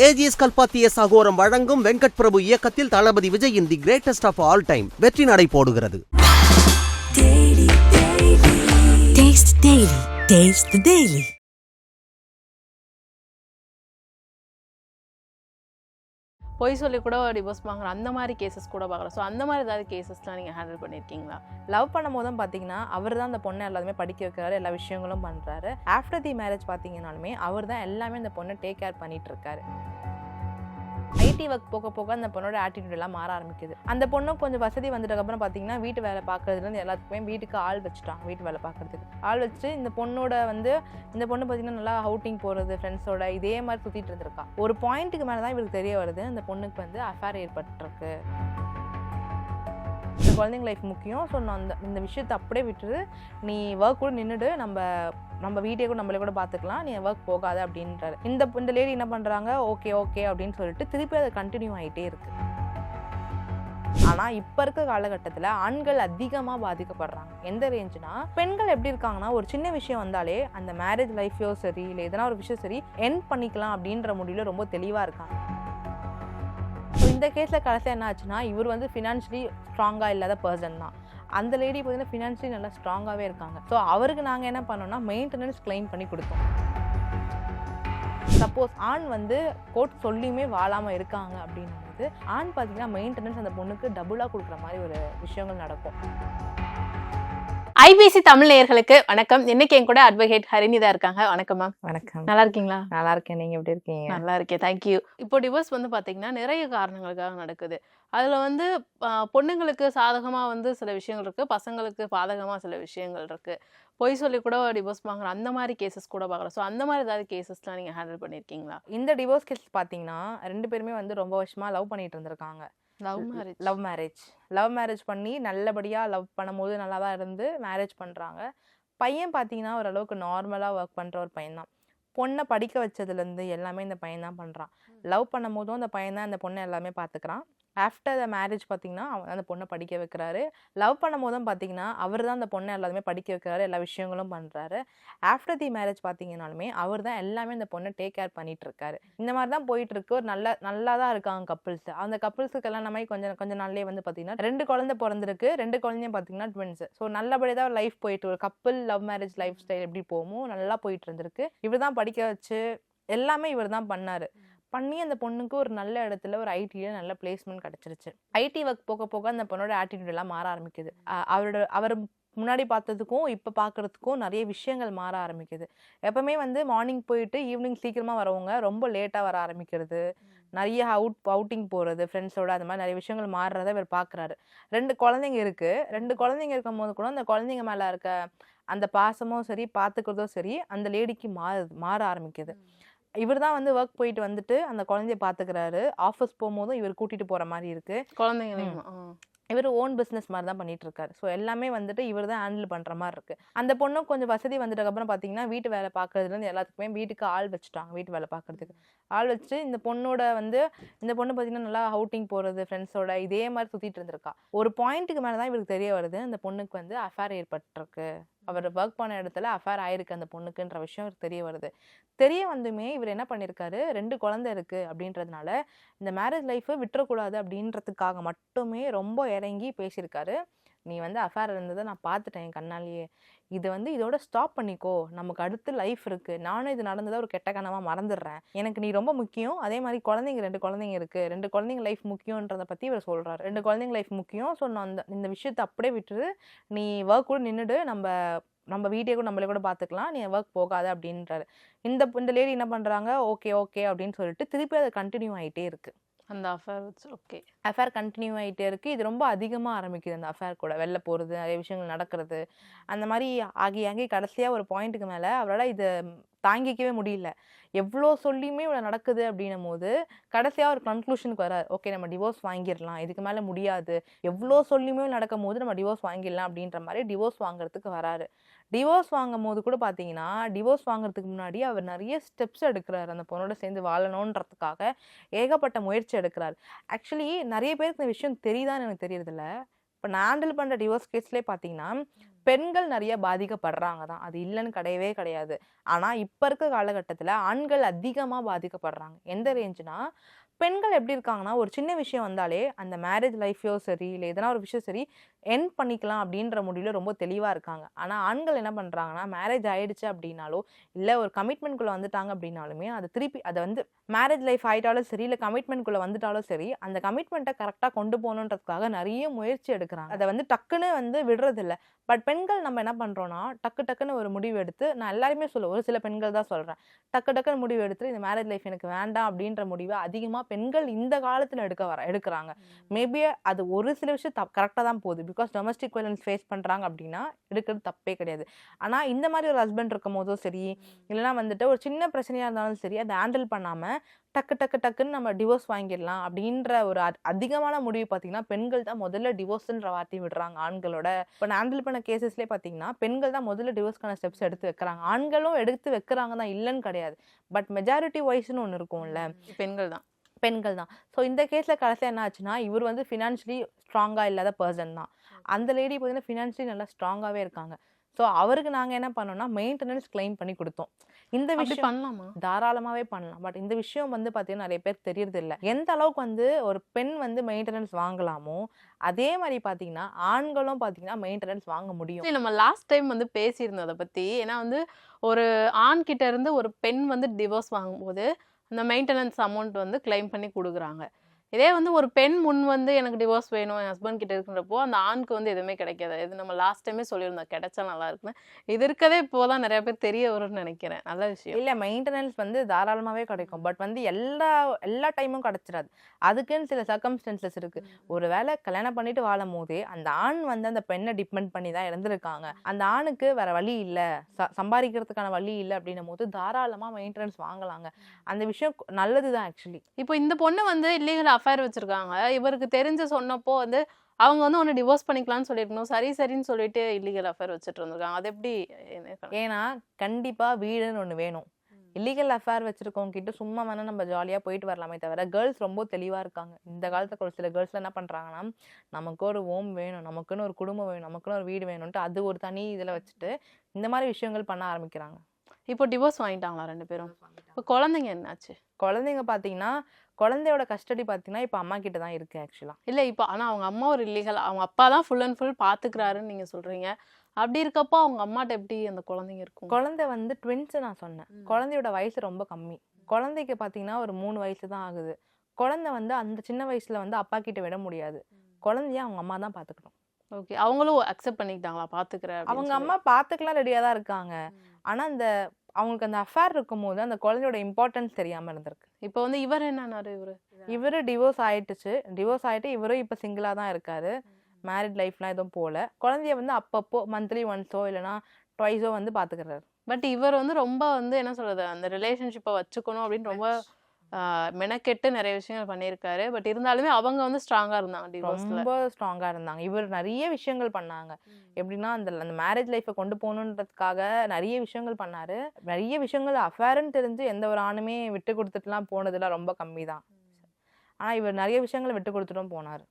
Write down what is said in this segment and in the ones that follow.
AGS கல்பாத்திய சகோரம் வழங்கும் வெங்கட் பிரபு இயக்கத்தில் தளபதி விஜயின் the greatest of all time. வெற்றி நடை போடுகிறது. பொய் சொல்லி கூட டிவோர்ஸ் வாங்குற அந்த மாதிரி கேசஸ் கூட பார்க்குறோம் ஸோ அந்த மாதிரி ஏதாவது கேசஸ்லாம் நீங்கள் ஹேண்டில் பண்ணியிருக்கீங்களா லவ் பண்ணும் போதும் பார்த்தீங்கன்னா அவர் தான் அந்த பொண்ணை எல்லாருமே படிக்க வைக்கிறாரு எல்லா விஷயங்களும் பண்ணுறாரு ஆஃப்டர் தி மேரேஜ் பார்த்தீங்கன்னாலுமே அவர் தான் எல்லாமே அந்த பொண்ணை டேக் கேர் பண்ணிட்டு இருக்காரு. ஐடி ஒர்க் போக போக அந்த பொண்ணோட ஆட்டிடியூட் எல்லாம் மாற ஆரம்பிக்குது. அந்த பொண்ணும் கொஞ்சம் வசதி வந்ததுக்கப்புறம் பார்த்தீங்கன்னா வீட்டு வேலை பார்க்கறதுலேருந்து எல்லாத்துக்குமே வீட்டுக்கு ஆள் வச்சுட்டான் வீட்டு வேலை பார்க்கறதுக்கு ஆள் வச்சுட்டு இந்த பொண்ணோட வந்து இந்த பொண்ணு பார்த்தீங்கன்னா நல்லா அவுட்டிங் போகிறது ஃப்ரெண்ட்ஸோட இதே மாதிரி சுற்றிட்டு இருந்திருக்கா. ஒரு பாயிண்ட்டுக்கு மேலே தான் இவருக்கு தெரிய வருது அந்த பொண்ணுக்கு வந்து அஃபேர் ஏற்பட்டிருக்கு. இந்த குழந்தைங்க லைஃப் முக்கியம். ஸோ நான் அந்த இந்த விஷயத்தை அப்படியே விட்டுரு. நீ ஒர்க் கூட நின்றுடு நம்ம நம்ம வீட்டே கூட நம்மளே கூட பார்த்துக்கலாம் நீ ஒர்க் போகாத அப்படின்றாரு. இந்த இந்த லேடி என்ன பண்ணுறாங்க ஓகே ஓகே அப்படின்னு சொல்லிட்டு திருப்பி அதை கண்டினியூ ஆகிட்டே இருக்கு. ஆனால் இப்போ இருக்க காலகட்டத்தில் ஆண்கள் அதிகமாக பாதிக்கப்படுறாங்க. எந்த ரேஞ்சுனா பெண்கள் எப்படி இருக்காங்கன்னா ஒரு சின்ன விஷயம் வந்தாலே அந்த மேரேஜ் லைஃப்பையோ சரி இல்லை எதனா ஒரு விஷயம் சரி என் பண்ணிக்கலாம் அப்படின்ற முடிவில் ரொம்ப தெளிவாக இருக்காங்க. இந்த கேஸில் கடைசியாக என்ன ஆச்சுன்னா இவர் வந்து ஃபினான்ஷியலி ஸ்ட்ராங்காக இல்லாத பர்சன் தான். அந்த லேடி பார்த்தீங்கன்னா ஃபினான்ஷியலி நல்லா ஸ்ட்ராங்காகவே இருக்காங்க. ஸோ அவருக்கு நாங்கள் என்ன பண்ணோம்னா மெயின்டெனன்ஸ் கிளைம் பண்ணி கொடுத்தோம். சப்போஸ் ஆண் வந்து கோர்ட் சொல்லியுமே வாழாமல் இருக்காங்க அப்படின்னும்போது ஆண் பார்த்தீங்கன்னா மெயின்டெனன்ஸ் அந்த பொண்ணுக்கு டபுளாக கொடுக்குற மாதிரி ஒரு விஷயங்கள் நடக்கும். ஐபிசி தமிழ் நேயர்களுக்கு வணக்கம். இன்னைக்கு என் கூட அட்வொகேட் ஹரிணிதா இருக்காங்க. வணக்கம் மேம் வணக்கம். நல்லா இருக்கீங்களா? நல்லா இருக்கேன். நீங்கள் எப்படி இருக்கீங்க? நல்லா இருக்கேன். தேங்க்யூ இப்போ டிவோர்ஸ் வந்து பார்த்தீங்கன்னா நிறைய காரணங்களுக்காக நடக்குது. அதில் வந்து பொண்ணுங்களுக்கு சாதகமாக வந்து சில விஷயங்கள் இருக்குது பசங்களுக்கு பாதகமாக சில விஷயங்கள் இருக்குது பொய் சொல்லி கூட டிவோர்ஸ் வாங்குற அந்த மாதிரி கேசஸ் கூட பார்க்குறோம். ஸோ அந்த மாதிரி ஏதாவது கேசஸ்லாம் நீங்கள் ஹேண்டில் பண்ணியிருக்கீங்களா இந்த டிவோர்ஸ் கேஸ் பார்த்தீங்கன்னா ரெண்டு பேருமே வந்து ரொம்ப வருஷமாக லவ் பண்ணிட்டு இருந்திருக்காங்க. Love marriage love marriage love marriage பண்ணி நல்லபடியாக லவ் பண்ணும்போது நல்லா தான் இருந்து மேரேஜ் பண்ணுறாங்க பையன் பார்த்தீங்கன்னா ஓரளவுக்கு நார்மலாக ஒர்க் பண்ணுற ஒரு பையன் தான் பொண்ணை படிக்க வச்சதுலேருந்து எல்லாமே இந்த பையன் தான் பண்ணுறான் லவ் பண்ணும் போதும் அந்த பையன் தான் அந்த பொண்ணை எல்லாமே பார்த்துக்கிறான் ஆஃப்டர் த மேரேஜ் பார்த்தீங்கன்னா அவன் அந்த பொண்ணை படிக்க வைக்கிறாரு. லவ் பண்ணும் போதும் பார்த்தீங்கன்னா அவர் தான் அந்த பொண்ணை எல்லாருமே படிக்க வைக்கிறாரு எல்லா விஷயங்களும் பண்ணுறாரு ஆஃப்டர் தி மேரேஜ் பார்த்தீங்கனாலுமே அவர் தான் எல்லாமே அந்த பொண்ணை டேக் கேர் பண்ணிட்டு இருக்காரு. இந்த மாதிரி தான் போயிட்டு இருக்கு ஒரு நல்ல நல்லா தான் இருக்காங்க கப்பிள்ஸ் அந்த கப்பிள்ஸுக்கு கல்யாணம் ஆகி கொஞ்சம் கொஞ்ச வந்து பார்த்தீங்கன்னா ரெண்டு குழந்தை பிறந்திருக்கு. ரெண்டு குழந்தையும் பார்த்தீங்கன்னா ட்வின்ஸ் ஸோ நல்லபடியாக தான் லைஃப் போயிட்டு ஒரு couple love marriage lifestyle எப்படி போகுமோ நல்லா போயிட்டு இருந்திருக்கு. இவர் தான் படிக்க வச்சு எல்லாமே இவர் தான் பண்ணார். பண்ணி அந்த பொண்ணுக்கு ஒரு நல்ல இடத்துல ஒரு ஐடியில் நல்ல பிளேஸ்மெண்ட் கிடச்சிருச்சு. ஐடி ஒர்க் போக போக அந்த பொண்ணோட ஆட்டிடியூட் எல்லாம் மாற ஆரம்பிக்குது. அவரோட அவர் முன்னாடி பார்த்ததுக்கும் இப்போ பார்க்குறதுக்கும் நிறைய விஷயங்கள் மாற ஆரம்பிக்குது. எப்போவுமே வந்து மார்னிங் போயிட்டு ஈவினிங் சீக்கிரமாக வரவங்க ரொம்ப லேட்டாக வர ஆரம்பிக்கிறது. நிறைய அவுட் அவுட்டிங் போகிறது ஃப்ரெண்ட்ஸோட அந்த மாதிரி நிறைய விஷயங்கள் மாறுறத இவர் பார்க்குறாரு. ரெண்டு குழந்தைங்க இருக்குது ரெண்டு குழந்தைங்க இருக்கும் போது கூட அந்த குழந்தைங்க மேலே இருக்க அந்த பாசமும் சரி பார்த்துக்கிறதும் சரி அந்த லேடிக்கு மாறுது மாற ஆரம்பிக்குது. இவர் தான் வந்து ஒர்க் போயிட்டு வந்துட்டு அந்த குழந்தைய பார்த்துக்கிறாரு ஆஃபீஸ் போகும்போதும் இவர் கூட்டிகிட்டு போகிற மாதிரி இருக்குது குழந்தைங்களையும். இவர் ஓன் பிஸ்னஸ் மாதிரி தான் பண்ணிட்டு இருக்காரு. ஸோ எல்லாமே வந்துட்டு இவர் தான் ஹேண்டில் பண்ணுற மாதிரி இருக்கு. அந்த பொண்ணும் கொஞ்சம் வசதி வந்துட்டதுக்கப்புறம் பார்த்தீங்கன்னா வீட்டு வேலை பார்க்கறதுலேருந்து எல்லாத்துக்குமே வீட்டுக்கு ஆள் வச்சுட்டாங்க வீட்டு வேலை பார்க்கறதுக்கு ஆள் வச்சுட்டு இந்த பொண்ணோட வந்து இந்த பொண்ணு பார்த்தீங்கன்னா நல்லா அவுட்டிங் போகிறது ஃப்ரெண்ட்ஸோட இதே மாதிரி சுற்றிட்டு இருந்திருக்கா. ஒரு பாயிண்ட்டுக்கு மேலே தான் இவருக்கு தெரிய வருது அந்த பொண்ணுக்கு வந்து அஃபேர் ஏற்பட்டிருக்கு. அவர் ஒர்க் பண்ண இடத்துல அஃபேர் ஆயிருக்கு அந்த பொண்ணுக்குன்ற விஷயம் இவருக்கு தெரிய வருது. தெரிய வந்துமே இவர் என்ன பண்ணியிருக்காரு ரெண்டு குழந்தை இருக்குது அப்படின்றதுனால இந்த மேரேஜ் லைஃப்பை விட்டுறக்கூடாது அப்படின்றதுக்காக மட்டுமே ரொம்ப இறங்கி பேசியிருக்காரு. நீ வந்து அஃபேர் இருந்ததை நான் பார்த்துட்டேன் என் கண்ணாலேயே. இது வந்து இதோட ஸ்டாப் பண்ணிக்கோ. நமக்கு அடுத்து லைஃப் இருக்குது நானும் இது நடந்ததை ஒரு கெட்ட கனவாக மறந்துடுறேன். எனக்கு நீ ரொம்ப முக்கியம். அதே மாதிரி குழந்தைங்க ரெண்டு குழந்தைங்க இருக்குது ரெண்டு குழந்தைங்க லைஃப் முக்கியன்றதை பற்றி இவர் சொல்கிறார் ரெண்டு குழந்தைங்க லைஃப் முக்கியம். ஸோ நான் அந்த இந்த விஷயத்தை அப்படியே விட்டுரு. நீ ஒர்க் கூட நின்றுடு நம்ம நம்ம வீட்டே கூட நம்மளே கூட பார்த்துக்கலாம். நீ ஒர்க் போகாத அப்படின்றாரு. இந்த இந்த லேடி என்ன பண்ணுறாங்க ஓகே ஓகே அப்படின்னு சொல்லிட்டு திருப்பி அதை கண்டினியூ ஆகிட்டே இருக்குது அந்த அஃபேர் ஓகே அஃபேர் கண்டினியூ ஆகிட்டே இருக்குது இது ரொம்ப அதிகமாக ஆரம்பிக்குது அந்த அஃபேர் கூட. வெளில போகிறது நிறைய விஷயங்கள் நடக்கிறது. அந்த மாதிரி ஆகி ஆகி கடைசியாக ஒரு பாயிண்ட்டுக்கு மேலே அவரால் இதை தாங்கிக்கவே முடியல. எவ்வளோ சொல்லியுமே இவ்வளோ நடக்குது அப்படின்னும் போது கடைசியாக ஒரு கன்க்ளூஷனுக்கு வரார். ஓகே நம்ம டிவோர்ஸ் வாங்கிடலாம். இதுக்கு மேலே முடியாது. எவ்வளோ சொல்லியுமே நடக்கும் போது நம்ம டிவோர்ஸ் வாங்கிடலாம் அப்படின்ற மாதிரி டிவோர்ஸ் வாங்குறதுக்கு வராரு. டிவோர்ஸ் வாங்கும் போது கூட பார்த்தீங்கன்னா டிவோர்ஸ் வாங்குறதுக்கு முன்னாடி அவர் நிறைய ஸ்டெப்ஸ் எடுக்கிறார். அந்த பொண்ணோட சேர்ந்து வாழணுன்றதுக்காக ஏகப்பட்ட முயற்சி எடுக்கிறார். ஆக்சுவலி நிறைய பேருக்கு இந்த விஷயம் தெரியுதான்னு எனக்கு தெரியறதில்ல. இப்போ நான் ஹேண்டில் பண்ணுற டிவோர்ஸ் கேஸ்லேயே பார்த்தீங்கன்னா பெண்கள் நிறைய பாதிக்கப்படுறாங்க தான் அது இல்லைன்னு கிடையவே கிடையாது. ஆனால் இப்போ இருக்க காலகட்டத்தில் ஆண்கள் அதிகமாக பாதிக்கப்படுறாங்க. எந்த ரேஞ்சுனா பெண்கள் எப்படி இருக்காங்கன்னா ஒரு சின்ன விஷயம் வந்தாலே அந்த மேரேஜ் லைஃப்பையோ சரி இல்லை எதனா ஒரு விஷயம் சரி என் பண்ணிக்கலாம் அப்படின்ற முடிவில் ரொம்ப தெளிவாக இருக்காங்க. ஆனால் ஆண்கள் என்ன பண்ணுறாங்கன்னா மேரேஜ் ஆயிடுச்சு அப்படின்னாலோ இல்லை ஒரு கமிட்மெண்ட்குள்ளே வந்துட்டாங்க அப்படின்னாலுமே அது திருப்பி அதை வந்து மேரேஜ் லைஃப் ஆகிட்டாலும் சரி இல்லை கமிட்மெண்ட்குள்ளே வந்துட்டாலும் சரி அந்த கமிட்மெண்ட்டை கரெக்டாக கொண்டு போகணுன்றதுக்காக நிறைய முயற்சி எடுக்கிறாங்க. அதை வந்து டக்குன்னு வந்து விடுறதில்ல. பட் பெண்கள் நம்ம என்ன பண்ணுறோன்னா டக்கு டக்குன்னு ஒரு முடிவு எடுத்து நான் எல்லாருமே சொல்லுவேன் ஒரு சில பெண்கள் தான் சொல்கிறேன் டக்கு டக்குன்னு முடிவு எடுத்து இந்த மேரேஜ் லைஃப் எனக்கு வேண்டாம் அப்படின்ற முடிவை அதிகமாக பெண்கள் இந்த காலத்தில் எடுக்க வர எடுக்கிறாங்க. மேபி அது ஒரு சில விஷயம் தப் கரெக்டாக தான் போகுது. பிகாஸ் டொமஸ்டிக் வயலன்ஸ் ஃபேஸ் பண்ணுறாங்க அப்படின்னா எடுக்கிறது தப்பே கிடையாது. ஆனால் இந்த மாதிரி ஒரு ஹஸ்பண்ட் இருக்கும் போதும் சரி இல்லைனா வந்துட்டு ஒரு சின்ன பிரச்சனையாக இருந்தாலும் சரி அதை ஹேண்டில் பண்ணாமல் டக்கு டக்கு டக்குன்னு நம்ம டிவோர்ஸ் வாங்கிடலாம் அப்படின்ற ஒரு அதிகமான முடிவு பார்த்தீங்கன்னா பெண்கள் தான் முதல்ல டிவோர்ஸ்ன்ற வார்த்தையை விடுறாங்க ஆண்களோட. இப்போ நான் ஹேண்டில் பண்ண கேசஸ்லேயே பார்த்தீங்கன்னா பெண்கள் தான் முதல்ல டிவோர்ஸ்க்கான ஸ்டெப்ஸ் எடுத்து வைக்கிறாங்க. ஆண்களும் எடுத்து வைக்கிறாங்க தான் இல்லைன்னு கிடையாது. பட் மெஜாரிட்டி வைஸ்னு ஒன்று இருக்கும்ல. பெண்கள் தான். பெண்கள் தான். ஸோ இந்த கேஸில் கடைசியாக என்ன ஆச்சுன்னா இவர் வந்து ஃபினான்ஷியலி ஸ்ட்ராங்காக இல்லாத பர்சன் தான். அந்த லேடி பார்த்தீங்கன்னா ஃபினான்ஷியலி நல்லா ஸ்ட்ராங்காகவே இருக்காங்க. ஸோ அவருக்கு நாங்கள் என்ன பண்ணோம்னா மெயின்டெனன்ஸ் claim பண்ணி கொடுத்தோம். இந்த விஷயம் பண்ணலாமா? தாராளமாகவே பண்ணலாம். பட் இந்த விஷயம் வந்து பார்த்தீங்கன்னா நிறைய பேர் தெரியறது இல்ல எந்த அளவுக்கு வந்து ஒரு பெண் வந்து மெயின்டெனன்ஸ் வாங்கலாமோ அதே மாதிரி பார்த்தீங்கன்னா ஆண்களும் பார்த்தீங்கன்னா மெயின்டெனன்ஸ் வாங்க முடியும். நம்ம லாஸ்ட் டைம் வந்து பேசியிருந்தோம் அதை பத்தி ஏன்னா வந்து ஒரு ஆண் கிட்ட இருந்து ஒரு பெண் வந்து டிவோர்ஸ் வாங்கும்போது அந்த மெயின்டெனன்ஸ் அமௌண்ட் வந்து கிளைம் பண்ணி கொடுக்குறாங்க. இதே வந்து ஒரு பெண் முன் வந்து எனக்கு டிவோர்ஸ் வேணும் என் ஹஸ்பண்ட் கிட்ட இருக்கிறப்போ அந்த ஆணுக்கு வந்து எதுவுமே கிடைக்காது. இது நம்ம லாஸ்ட் டைமே சொல்லியிருந்தோம் கிடைச்சா நல்லா இருக்குன்னு. இது இருக்கதே இப்போதான் நிறைய பேர் தெரிய வரும்னு நினைக்கிறேன். நல்ல விஷயம். இல்ல மெயின்டெனன்ஸ் வந்து தாராளமாவே கிடைக்கும். பட் வந்து எல்லா எல்லா டைமும் கிடைச்சிடாது. அதுக்குன்னு சில சர்க்கம்ஸ்டன்சஸ் இருக்கு. ஒருவேளை கல்யாணம் பண்ணிட்டு வாழும் போதே அந்த ஆண் வந்து அந்த பெண்ணை டிபெண்ட் பண்ணி தான் இருந்திருக்காங்க. அந்த ஆணுக்கு வேற வழி இல்ல. சம்பாதிக்கிறதுக்கான வழி இல்லை அப்படின்னும் போது தாராளமா மெயின்டெனன்ஸ் வாங்கலாங்க. அந்த விஷயம் நல்லதுதான் ஆக்சுவலி இப்போ இந்த பொண்ணு வந்து இல்லீகல் அஃபேர் வச்சிருக்காங்க. இவருக்கு தெரிஞ்சு சொன்னப்போ வந்து அவங்க வந்து ஒன்று டிவோர்ஸ் பண்ணிக்கலாம்னு சொல்லியிருக்கணும். சரி சரின்னு சொல்லிட்டு இல்லீகல் அஃபேர் வச்சுட்டு இருந்திருக்காங்க. அது எப்படி? ஏன்னா கண்டிப்பா வீடுன்னு ஒண்ணு வேணும். இல்லீகல் அஃபேர் வச்சிருக்கவங்க கிட்ட சும்மா வேணா நம்ம ஜாலியா போயிட்டு வரலாமே தவிர கேர்ள்ஸ் ரொம்ப தெளிவா இருக்காங்க. இந்த காலத்துல ஒரு சில கேர்ள்ஸ்ல என்ன பண்றாங்கன்னா நமக்கு ஒரு ஹோம் வேணும் நமக்குன்னு ஒரு குடும்பம் வேணும் நமக்குன்னு ஒரு வீடு வேணும்ட்டு அது ஒரு தனி இதுல வச்சுட்டு இந்த மாதிரி விஷயங்கள் பண்ண ஆரம்பிக்கிறாங்க. இப்போ டிவோர்ஸ் வாங்கிட்டாங்களா ரெண்டு பேரும்? இப்போ குழந்தைங்க என்னாச்சு? குழந்தைங்க பாத்தீங்கன்னா குழந்தையோட கஸ்டடி பாத்தீங்கன்னா இப்ப அம்மா கிட்ட தான் இருக்கு ஆக்சுவலா இல்லை இப்போ ஆனால் அவங்க அம்மா ஒரு இல்லீகல் அவங்க அப்பா தான் ஃபுல் அண்ட் ஃபுல் பார்த்துக்கிறாருன்னு நீங்கள் சொல்கிறீங்க அப்படி இருக்கப்போ அவங்க அம்மாட்ட எப்படி அந்த குழந்தைங்க இருக்கும்? குழந்தை வந்து ட்வின்ஸ் நான் சொன்னேன். குழந்தையோட வயசு ரொம்ப கம்மி. குழந்தைக்கு பாத்தீங்கன்னா ஒரு மூணு வயசு தான் ஆகுது. குழந்தை வந்து அந்த சின்ன வயசுல வந்து அப்பா கிட்ட விட முடியாது. குழந்தைய அவங்க அம்மா தான் பாத்துக்கணும். ஓகே அவங்களும் அக்செப்ட் பண்ணிக்கிட்டாங்களா பார்த்துக்கிறேன் அவங்க அம்மா பாத்துக்கலாம் ரெடியா தான் இருக்காங்க. ஆனா அந்த அவங்களுக்கு அந்த அஃபேர் இருக்கும் போது அந்த குழந்தையோட இம்பார்ட்டன்ஸ் தெரியாம இருந்திருக்கு. இப்போ வந்து இவர் என்னன்னாரு இவரு? இவரு? டிவோர்ஸ் ஆயிட்டுச்சு. டிவோர்ஸ் ஆயிட்டு இவரும் இப்ப சிங்கிளா தான் இருக்காரு. மேரிட் லைஃப்லாம் எதுவும் போல. குழந்தைய வந்து அப்பப்போ மந்த்லி ஒன்ஸோ இல்லைன்னா ட்வைஸோ வந்து பாத்துக்கிறாரு. பட் இவர் வந்து ரொம்ப வந்து என்ன சொல்றது? அந்த ரிலேஷன்ஷிப்பை வச்சுக்கணும் அப்படின்னு ரொம்ப மெனக்கெட்டு நிறைய விஷயங்கள் பண்ணியிருக்காரு. பட் இருந்தாலுமே அவங்க வந்து ஸ்ட்ராங்கா இருந்தாங்க ரொம்ப ஸ்ட்ராங்கா இருந்தாங்க. இவர் நிறைய விஷயங்கள் பண்ணாங்க. எப்படின்னா அந்த அந்த மேரேஜ் லைஃப்பை கொண்டு போகணுன்றதுக்காக நிறைய விஷயங்கள் பண்ணாரு. நிறைய விஷயங்கள் அஃபேர்னு தெரிஞ்சு எந்த ஒரு ஆணுமே விட்டு கொடுத்துட்டுலாம் போனதுலாம் ரொம்ப கம்மி தான் ஆனா இவர் நிறைய விஷயங்களை விட்டு கொடுத்துட்டும் போனார்.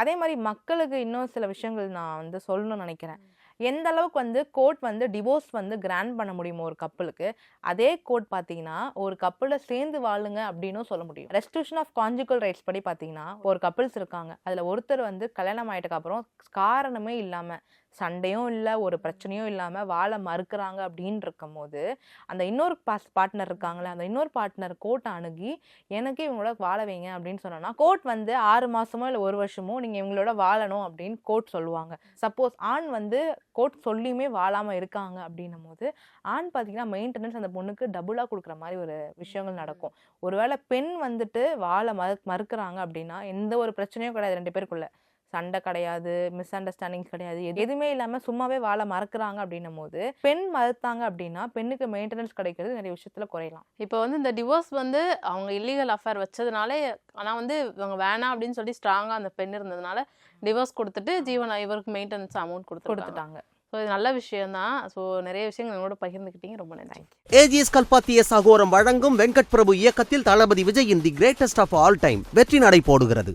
அதே மாதிரி மக்களுக்கு இன்னும் சில விஷயங்கள் நான் வந்து சொல்லணும்னு நினைக்கிறேன். எந்த அளவுக்கு வந்து கோர்ட் வந்து டிவோர்ஸ் வந்து கிராண்ட் பண்ண முடியுமோ ஒரு கப்பலுக்கு அதே கோர்ட் பார்த்தீங்கன்னா ஒரு கப்பலில் சேர்ந்து வாழுங்க அப்படின்னும் சொல்ல முடியும். ரெஸ்டியூஷன் ஆஃப் கான்ஜுக்கல் ரைட்ஸ் படி பார்த்தீங்கன்னா ஒரு கப்பல்ஸ் இருக்காங்க. அதில் ஒருத்தர் வந்து கல்யாணம் ஆயிட்டதுக்கு அப்புறம் காரணமே இல்லாமல் சண்டையும் இல்லை ஒரு பிரச்சனையும் இல்லாமல் வாழ மறுக்கிறாங்க அப்படின்னு இருக்கும்போது அந்த இன்னொரு பாஸ் பார்ட்னர் இருக்காங்களே அந்த இன்னொரு பார்ட்னர் கோர்ட்டை அணுகி எனக்கு இவங்களோட வாழ வைங்க அப்படின்னு சொன்னோன்னா கோர்ட் வந்து ஆறு மாசமோ இல்லை ஒரு வருஷமோ நீங்கள் இவங்களோட வாழணும் அப்படின்னு கோர்ட் சொல்லுவாங்க. சப்போஸ் ஆண் வந்து கோர்ட் சொல்லியுமே வாழாமல் இருக்காங்க அப்படின்னும் போது ஆண் பார்த்தீங்கன்னா மெயின்டெனன்ஸ் அந்த பொண்ணுக்கு டபுளாக கொடுக்குற மாதிரி ஒரு விஷயங்கள் நடக்கும். ஒருவேளை பெண் வந்துட்டு வாழ மறு மறுக்கிறாங்க அப்படின்னா எந்த ஒரு பிரச்சனையும் கிடையாது ரெண்டு பேருக்குள்ள. சண்டை கிடையாது மிஸ் அண்டர்ஸ்டாண்டிங் கிடையாது எது- எதுவுமே இல்லாம சும்மாவே வாழ மறக்குறாங்க அப்படின்னும் போது பெண் மறுத்தாங்க அப்படின்னா பெண்ணுக்கு மெயின்டெனன்ஸ் கிடைக்கிறது நிறைய விஷயத்துல குறையலாம். இப்போ வந்து இந்த டிவோர்ஸ் வந்து அவங்க இல்லீகல் அஃபேர் வச்சதுனாலே ஆனால் வந்து இவங்க வேணாம் அப்படின்னு சொல்லி ஸ்ட்ராங்காக அந்த பெண் இருந்ததுனால டிவோர்ஸ் கொடுத்துட்டு ஜீவன் இவருக்கு மெயின்டெனன்ஸ் அமௌண்ட் கொடுத்துட்டாங்க கொடுத்துட்டாங்க. ஸோ இது நல்ல விஷயம் தான் ஸோ நிறைய விஷயங்கள் என்னோட பகிர்ந்துக்கிட்டீங்க. ரொம்ப நன்றி. ஏஜிஎஸ் கல்பாத்திய சகோரம் வழங்கும் வெங்கட் பிரபு இயக்கத்தில் தளபதி விஜயின் the greatest of all time வெற்றி நடை போடுகிறது.